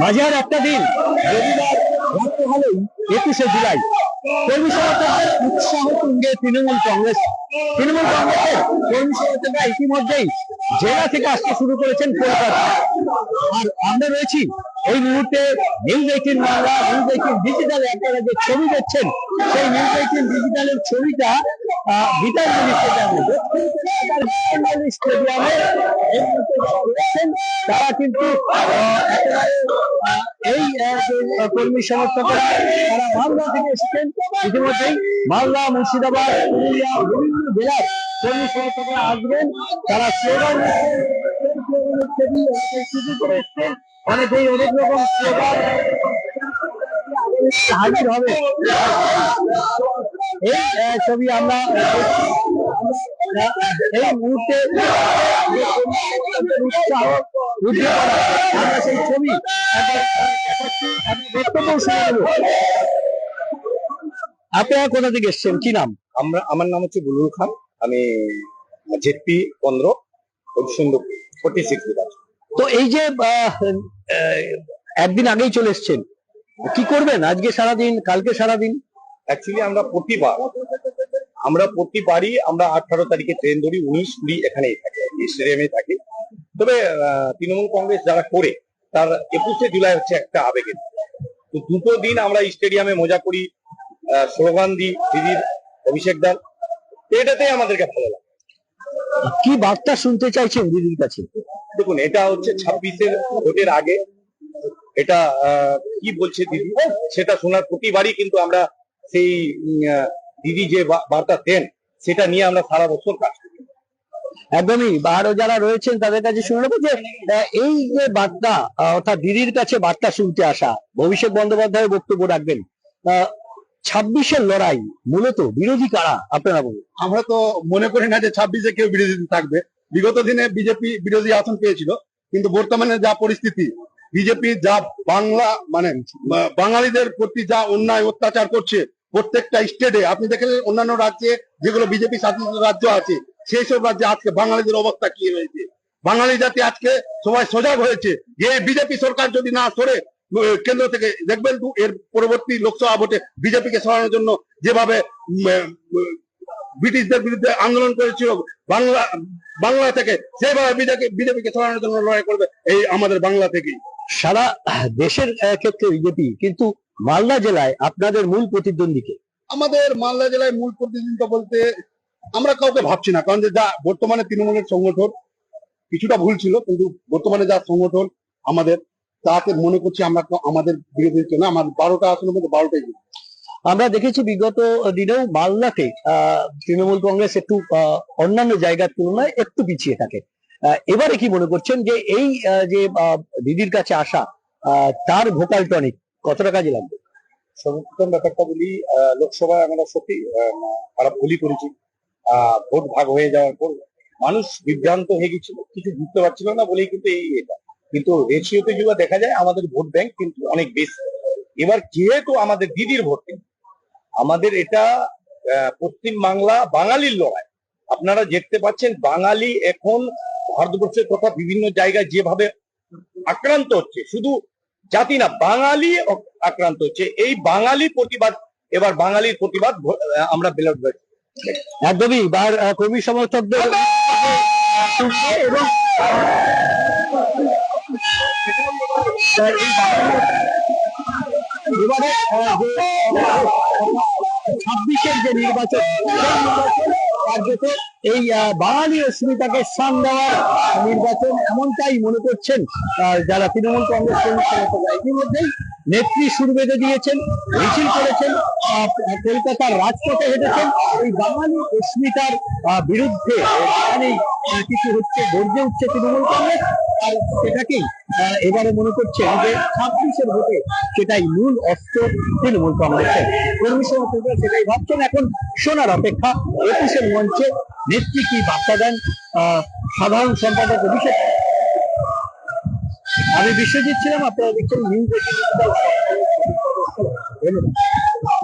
মাঝে আর একটা দিন, রবিবার রাত্রে হলেই একুশে জুলাই। কর্মী সমর্থকদের উৎসাহ তুঙ্গে তৃণমূল কংগ্রেস। তৃণমূল কংগ্রেসের কর্মী সমর্থকরা ইতিমধ্যেই জেলা থেকে আসতে শুরু করেছেন কলকাতা। আর আমরা রয়েছি এই মুহূর্তে news eighteen Bangla news eighteen digital আপনারা যে ছবি দেখছেন, সেই নিউজ এইটিন ডিজিটালের ছবিটা গীতাঞ্জলি স্টেডিয়ামে স্টেডিয়ামে তারা কিন্তু এই কর্মী সমর্থকরা, তারা মালদা থেকে এসেছেন। ইতিমধ্যেই মালদা, মুর্শিদাবাদ, পুরুলিয়া, বিভিন্ন জেলার কর্মী সমর্থকরা আসবেন। তারা স্লোগান করে এসছেন। অনেকেই অনেক রকম হাজির হবে। এই ছবি আমরা এই মুহূর্তে উৎসাহ উদ্দীপনা আমরা সেই ছবি বক্তব্য শুনে আপনারা কোথা থেকে এসছেন? কি নাম? আমরা আমার নাম হচ্ছে বুলুল খান। আমি জেপি পনেরো সুন্দর ফোর্টি সিক্স বিধান তো এই যে একদিন আগেই চলে এসছেন। কি করবেন? আজকে সারাদিন কালকে সারাদিন? অ্যাকচুয়ালি আমরা প্রতিবার আমরা প্রতিবারই আমরা আঠারো তারিখে ট্রেন ধরি উনিশ কুড়ি এখানেই থাকি স্টেডিয়ামে থাকি। তবে তৃণমূল কংগ্রেস যারা করে তার একুশে জুলাই হচ্ছে একটা আবেগের তো দুটো দিন আমরা স্টেডিয়ামে মজা করি স্লোগান দিই দিদির অভিষেক তো এটাতেই আমাদেরকে ভালো লাগে। কি বার্তা শুনতে চাইছেন দিদির কাছে? দেখুন এটা হচ্ছে ছাব্বিশের ভোটের আগে। এটা কি বলছে দিদি? সেটা শোনার প্রতিবারই কিন্তু আমরা সেই দিদি যে বার্তা দেন সেটা নিয়ে আমরা সারা বছর কাজ করি। একদমই। আরও যারা রয়েছেন তাদের কাছে শুনে নেব যে এই যে বার্তা অর্থাৎ দিদির কাছে বার্তা শুনতে আসা ভবিষ্যৎ বন্দ্যোপাধ্যায় বক্তব্য রাখবেন ছাব্বিশের লড়াই মূলত বিরোধী কারা? আপনারা বলুন। আমরা তো মনে করি না যে ছাব্বিশে কেউ বিরোধী থাকবে। বিগত দিনে বিজেপি বিরোধী আসন পেয়েছিল, কিন্তু বর্তমানে যা পরিস্থিতি, বিজেপি যা বাংলা মানে বাঙালিদের প্রতি যা অন্যায় অত্যাচার করছে প্রত্যেকটা স্টেটে আপনি দেখেন অন্যান্য রাজ্যে যেগুলো বিজেপি শাসিত রাজ্য আছে, সেই সব রাজ্যে আজকে বাঙালিদের অবস্থা কি হয়েছে? বাঙালি জাতি আজকে সবাই সজাগ হয়েছে যে বিজেপি সরকার যদি না সরে কেন্দ্র থেকে, দেখবেন এর পরবর্তী লোকসভা ভোটে বিজেপিকে সরানোর জন্য যেভাবে ব্রিটিশদের বিরুদ্ধে আন্দোলন করেছিল বাংলা বাংলা থেকে সেভাবে বিজেপি বিজেপিকে সরানোর জন্য লড়াই করবে এই আমাদের বাংলা থেকেই সারা দেশের ক্ষেত্রে বিজেপি কিন্তু মালদা জেলায় আপনাদের মূল প্রতিদ্বন্দ্বীকে আমাদের মালদা জেলায় মূল প্রতিদ্বন্দ্বিতা বলতে আমরা কাউকে ভাবছি না কারণ যে যা বর্তমানে তৃণমূলের সংগঠন কিছুটা ভুল ছিল কিন্তু বর্তমানে যা সংগঠন আমাদের তাকে মনে করছি আমরা আমাদের বিরোধী না আমার বারোটা আসনের মধ্যে বারোটাই। আমরা দেখেছি বিগত দিনেও মালদাতে তৃণমূল কংগ্রেস একটু অন্যান্য জায়গার তুলনায় একটু পিছিয়ে থাকে। এবারে কি মনে করছেন যে এই যে দিদির কাছে আসা তার ভোকাল টনিক কতটা কাজে লাগবে? সর্বপ্রথম ব্যাপারটা বলি লোকসভায় আমরা সত্যি খারাপ ভুলই করেছি। ভোট ভাগ হয়ে যাওয়ার পর মানুষ বিভ্রান্ত হয়ে গেছিল কিছু বুঝতে পারছিল না বলেই কিন্তু এই এটা। কিন্তু রেশিওতে যদি দেখা যায় আমাদের ভোট ব্যাংক কিন্তু অনেক বেশি। এবার যেহেতু আমাদের দিদির ভোট ব্যাংক, আমাদের এটা পশ্চিম বাংলা বাঙালির লড়াই। আপনারা দেখতে পাচ্ছেন বাঙালি এখন ভারতবর্ষের তথা বিভিন্ন জায়গায় যেভাবে আক্রান্ত হচ্ছে শুধু জাতি না বাঙালি আক্রান্ত হচ্ছে। এই বাঙালি প্রতিবাদ এবার বাঙালির প্রতিবাদ আমরা বাক্সে একদমই বার কর্মী সমর্থকদের এবং ছাব্বিশের যে নির্বাচন কার্যত এই বাঙালি অস্মিতাকে স্থান দেওয়ার নির্বাচন এমনটাই মনে করছেন যারা তৃণমূল কংগ্রেস কর্মী ইতিমধ্যেই নেত্রী সুর বেঁধে দিয়েছেন, মিছিল করেছেন কলকাতার রাজপথে হেঁটেছেন। এই বাঙালি অস্মিতার বিরুদ্ধে কিছু হচ্ছে, গর্জে উঠছে তৃণমূল কংগ্রেস, আর সেটাকেই এবারে মনে করছেন যে ছাব্বিশের ভোটে সেটাই মূল অস্ত্র তৃণমূল কংগ্রেসের। কর্মী সমর্থকরা সেটাই ভাবছেন। এখন শোনার অপেক্ষা একুশের মঞ্চে নেত্রী কি বার্তা দেন? সাধারণ সম্পাদক অভিষেক। আমি বিশ্বজিৎ ছিলাম, আপনারা দেখছেন নিউজ